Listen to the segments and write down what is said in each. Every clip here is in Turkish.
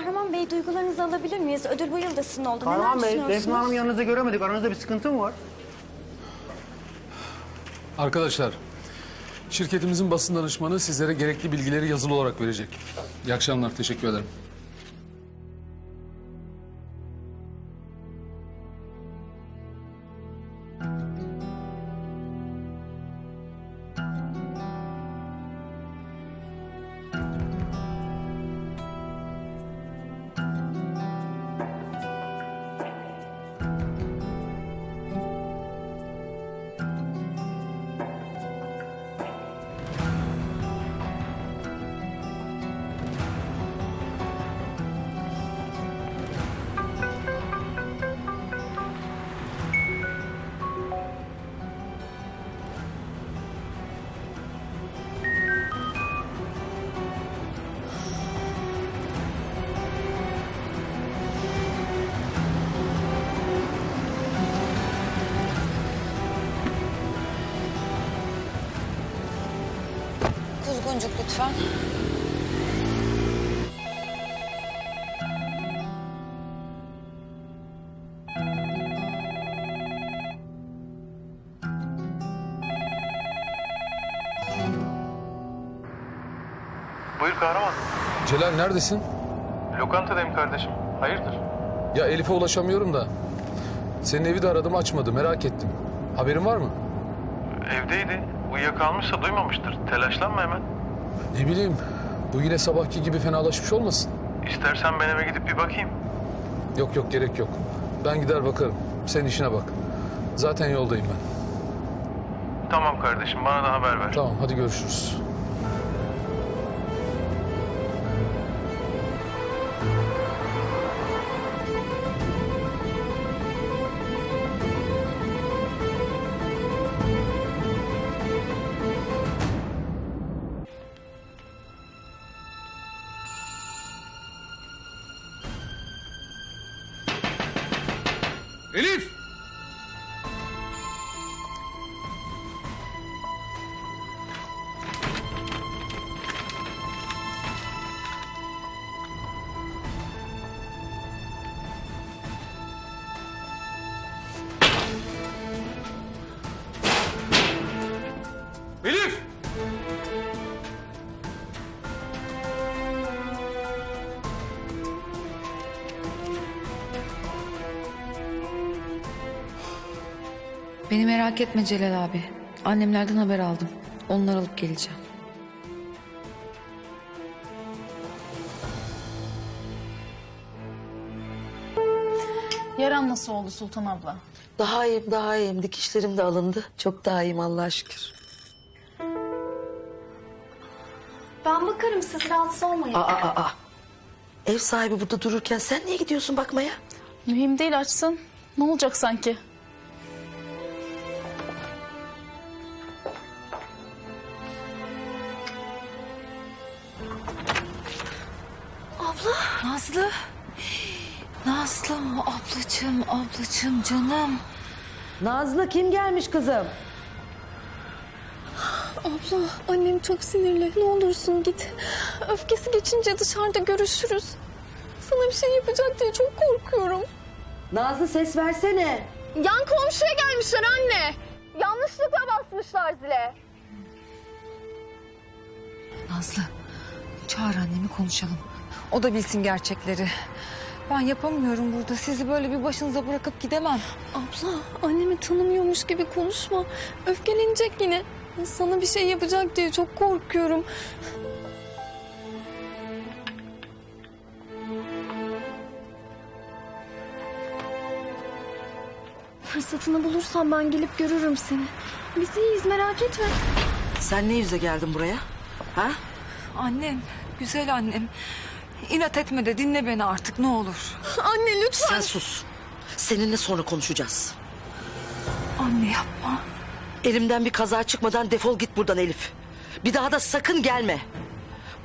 Kahraman Bey duygularınızı alabilir miyiz? Ödül bu yıl da sizin oldu. Kahraman Neler Bey, düşünüyorsunuz? Defne Hanım'ı yanınızda göremedik. Aranızda bir sıkıntı mı var? Arkadaşlar, şirketimizin basın danışmanı sizlere gerekli bilgileri yazılı olarak verecek. İyi akşamlar, teşekkür ederim. Kuzguncuk lütfen. Buyur kahraman. Celal neredesin? Lokantadayım kardeşim. Hayırdır? Ya Elif'e ulaşamıyorum da. Senin evi de aradım açmadı, merak ettim. Haberin var mı? Evdeydi. Uyuyakalmışsa duymamıştır. Telaşlanma hemen. Ne bileyim, bu yine sabahki gibi fenalaşmış olmasın? İstersen ben eve gidip bir bakayım. Yok yok, gerek yok. Ben gider bakarım. Sen işine bak. Zaten yoldayım ben. Tamam kardeşim bana da haber ver. Tamam, hadi görüşürüz. Elif! Merak etme Celal abi. Annemlerden haber aldım. Onları alıp geleceğim. Yaran nasıl oldu Sultan abla? Daha iyiyim, daha iyiyim. Dikişlerim de alındı. Çok daha iyiyim Allah'a şükür. Ben bakarım siz rahatsız olmayın. Aa, aa, aa. Ev sahibi burada dururken sen niye gidiyorsun bakmaya? Mühim değil açsın. Ne olacak sanki? Nazlı. Nazlım, ablacığım, ablacığım, canım. Nazlı kim gelmiş kızım? Abla annem çok sinirli. Ne olursun git. Öfkesi geçince dışarıda görüşürüz. Sana bir şey yapacak diye çok korkuyorum. Nazlı ses versene. Yan komşuya gelmişler anne. Yanlışlıkla basmışlar zile. Nazlı, çağır annemi konuşalım. O da bilsin gerçekleri. Ben yapamıyorum burada. Sizi böyle bir başınıza bırakıp gidemem. Abla annemi tanımıyormuş gibi konuşma. Öfkelenecek yine. Sana bir şey yapacak diye çok korkuyorum. Fırsatını bulursam ben gelip görürüm seni. Biz iyiyiz merak etme. Sen ne yüze geldin buraya? Ha? Annem, güzel annem. İnat etme de dinle beni artık ne olur. Anne lütfen. Sen sus. Seninle sonra konuşacağız. Anne yapma. Elimden bir kaza çıkmadan defol git buradan Elif. Bir daha da sakın gelme.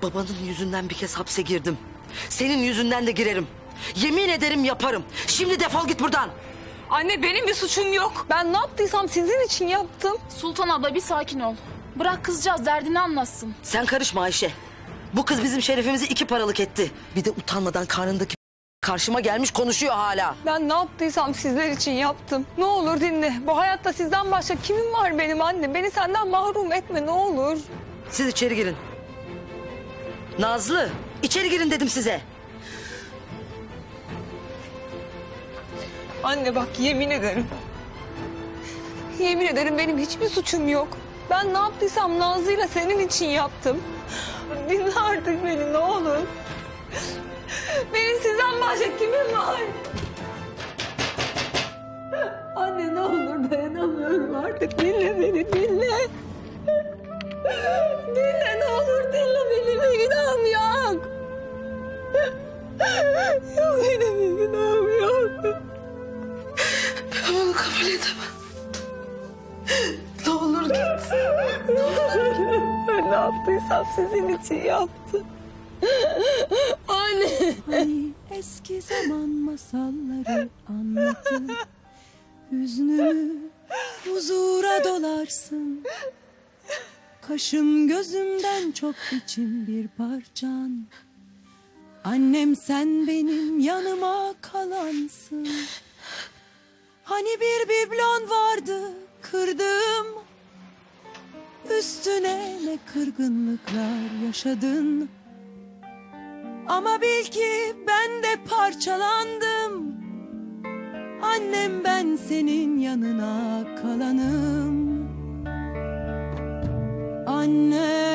Babanın yüzünden bir kez hapse girdim. Senin yüzünden de girerim. Yemin ederim yaparım. Şimdi defol git buradan. Anne benim bir suçum yok. Ben ne yaptıysam sizin için yaptım. Sultan abla bir sakin ol. Bırak kızcağız derdini anlatsın. Sen karışma Ayşe. Bu kız bizim şerefimizi iki paralık etti. Bir de utanmadan karnındaki karşıma gelmiş konuşuyor hala. Ben ne yaptıysam sizler için yaptım. Ne olur dinle. Bu hayatta sizden başka kimim var benim anne? Beni senden mahrum etme ne olur. Siz içeri girin. Nazlı içeri girin dedim size. Anne bak yemin ederim. Yemin ederim benim hiçbir suçum yok. Ben ne yaptıysam Nazlı'yla senin için yaptım. Dinle artık beni ne olur. Benim sizden başka kimim var? Anne ne olur dayanamıyorum artık. Dinle beni dinle. Dinle ne olur dinle benim bir günahım yok. Yok benim bir günahım yok. Ben bunu kabul edemem. Ne olur git. Ne olur. Ben ne yaptıysam sizin için yaptım. Anne. Eski zaman masalları anlatır Hüznümü huzura dolarsın Kaşım gözümden çok biçim bir parçan Annem sen benim yanıma kalansın Hani bir biblon vardı kırdım Üstüne ne kırgınlıklar yaşadın? Ama bil ki ben de parçalandım. Annem ben senin yanına kalanım. Annem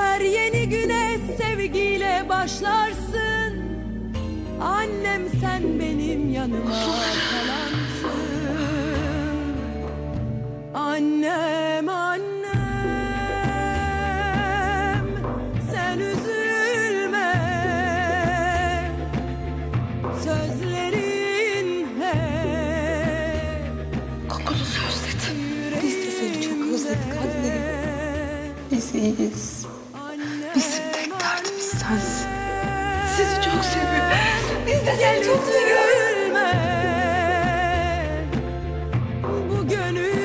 her yeni güne sevgiyle başlarsın Annem sen benim yanıma kalansın Annem annem sen üzülme Sözlerin hep Kokunu özledim. Biz de seni çok özledik anne. Biz iyiyiz sensin. Sizi çok seviyorum. Biz de seni çok seviyoruz. Bu gönül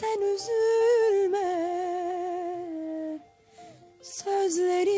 sen üzülme. Sözleri